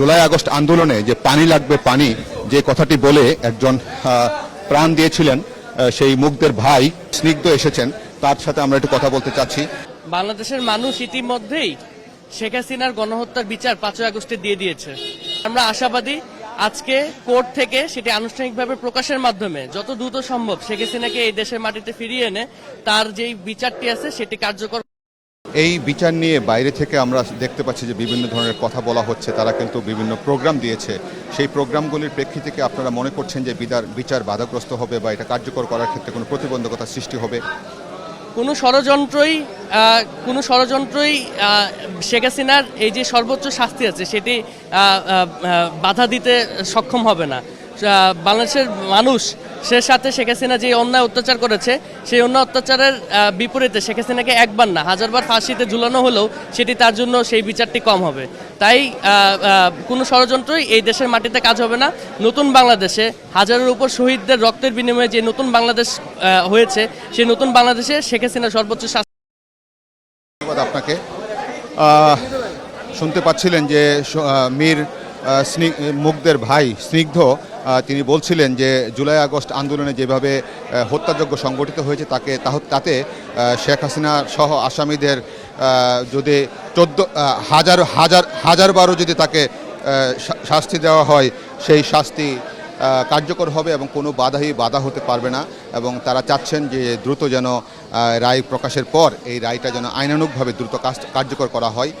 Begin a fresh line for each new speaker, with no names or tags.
July August আন্দোলনে যে পানি লাগবে, পানি, যে কথাটি বলে একজন প্রাণ দিয়েছিলেন সেই মুগ্ধের ভাই স্নিগ্ধ এসেছেন। তার সাথে আমরা একটু কথা বলতে চাচ্ছি।
বাংলাদেশের মানুষ ইতিমধ্যেই শেখ হাসিনার গণহত্যার বিচার পাঁচই আগস্টে দিয়ে দিয়েছে। আমরা আশাবাদী আজকে কোর্ট থেকে সেটি আনুষ্ঠানিকভাবে প্রকাশের মাধ্যমে যত দ্রুত সম্ভব শেখ হাসিনাকে এই দেশের মাটিতে ফিরিয়ে এনে তার যেই বিচারটি আছে সেটি কার্যকর
এই বিচার নিয়ে বাইরে থেকে আমরা দেখতে পাচ্ছি যে বিভিন্ন ধরনের কথা বলা হচ্ছে, তারা কিন্তু বিভিন্ন প্রোগ্রাম দিয়েছে। সেই প্রোগ্রামগুলির প্রেক্ষিতে আপনারা মনে করছেন যে বিদার, বিচার বাধাগ্রস্ত হবে বা এটা কার্যকর করার ক্ষেত্রে কোনো প্রতিবন্ধকতা সৃষ্টি হবে?
কোনো ষড়যন্ত্রই কোনো ষড়যন্ত্রই শেখ হাসিনার এই যে সর্বোচ্চ শাস্তি আছে, সেটি বাধা দিতে সক্ষম হবে না। বাংলাদেশের মানুষ, সে সাথে শেখ হাসিনা যে অন্যায় অত্যাচার করেছে, সেই অন্যায় অত্যাচারের বিপরীতে শেখ হাসিনাকে একবার না, হাজারবার ফাঁসিতে ঝুলানো হলেও সেটি তার জন্য সেই বিচারটি কম হবে। তাই কোনো ষড়যন্ত্রই এই দেশের মাটিতে কাজ হবে না। নতুন বাংলাদেশে হাজারের উপর শহীদদের রক্তের বিনিময়ে যে নতুন বাংলাদেশ হয়েছে, সেই নতুন বাংলাদেশে শেখ হাসিনা সর্বোচ্চ শাস্তি
আপনাকে। শুনতে পাচ্ছিলেন যে মীর মুগ্ধের ভাই স্নিগ্ধ তিনি বলছিলেন যে জুলাই আগস্ট আন্দোলনে যেভাবে হত্যাযজ্ঞ সংগঠিত হয়েছে, তাকে তাতে শেখ হাসিনা সহ আসামিদের যদি চোদ্দ হাজার হাজার হাজার বারও যদি তাকে শাস্তি দেওয়া হয়, সেই শাস্তি কার্যকর হবে এবং কোনো বাধাই বাধা হতে পারবে না এবং তারা চাচ্ছেন যে দ্রুত যেন রায় প্রকাশের পর এই রায়টা যেন আইনানুগভাবে দ্রুত কার্যকর করা হয়।